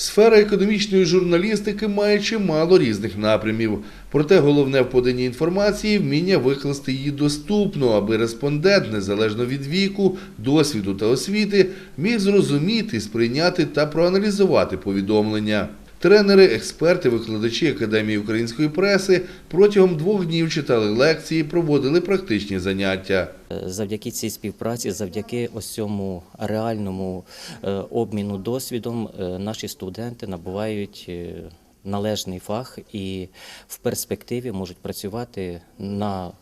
Сфера економічної журналістики має чимало різних напрямів. Проте головне в поданні інформації вміння викласти її доступно, аби респондент, незалежно від віку, досвіду та освіти, міг зрозуміти, сприйняти та проаналізувати повідомлення. Тренери, експерти, викладачі Академії української преси протягом двох днів читали лекції, проводили практичні заняття. Завдяки цій співпраці, завдяки ось цьому реальному е, обміну досвідом, е, наші студенти набувають е, належний фах і в перспективі можуть працювати на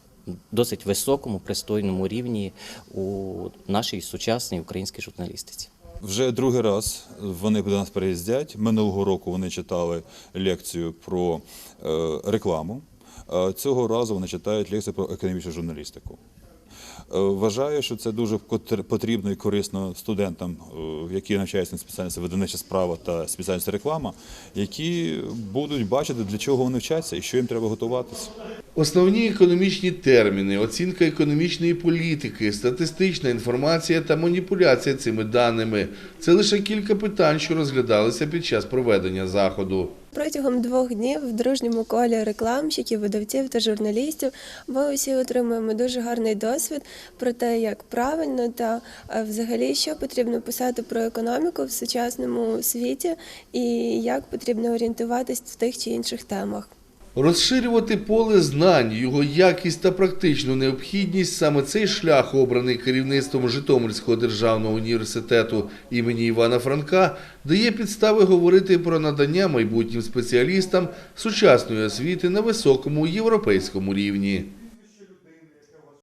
досить високому, пристойному рівні у нашій сучасній українській журналістиці. Вже другий раз вони до нас приїздять. Минулого року вони читали лекцію про е, рекламу. Е, Цього разу вони читають лекцію про економічну журналістику. Е, Вважаю, що це дуже потрібно і корисно студентам, які навчаються на спеціальності видавнича справа та спеціальність реклама, які будуть бачити, для чого вони вчаться і що їм треба готуватися. Основні економічні терміни, оцінка економічної політики, статистична інформація та маніпуляція цими даними це лише кілька питань, що розглядалися під час проведення заходу. Протягом двох днів в дружньому колі рекламщиків, видавців та журналістів ми усі отримуємо дуже гарний досвід про те, як правильно та е, взагалі що потрібно писати про економіку в сучасному світі і як потрібно орієнтуватись в тих чи інших темах. Розширювати поле знань, його якість та практичну необхідність саме цей шлях, обраний керівництвом Житомирського державного університету імені Івана Франка, дає підстави говорити про надання майбутнім спеціалістам сучасної освіти на високому європейському рівні.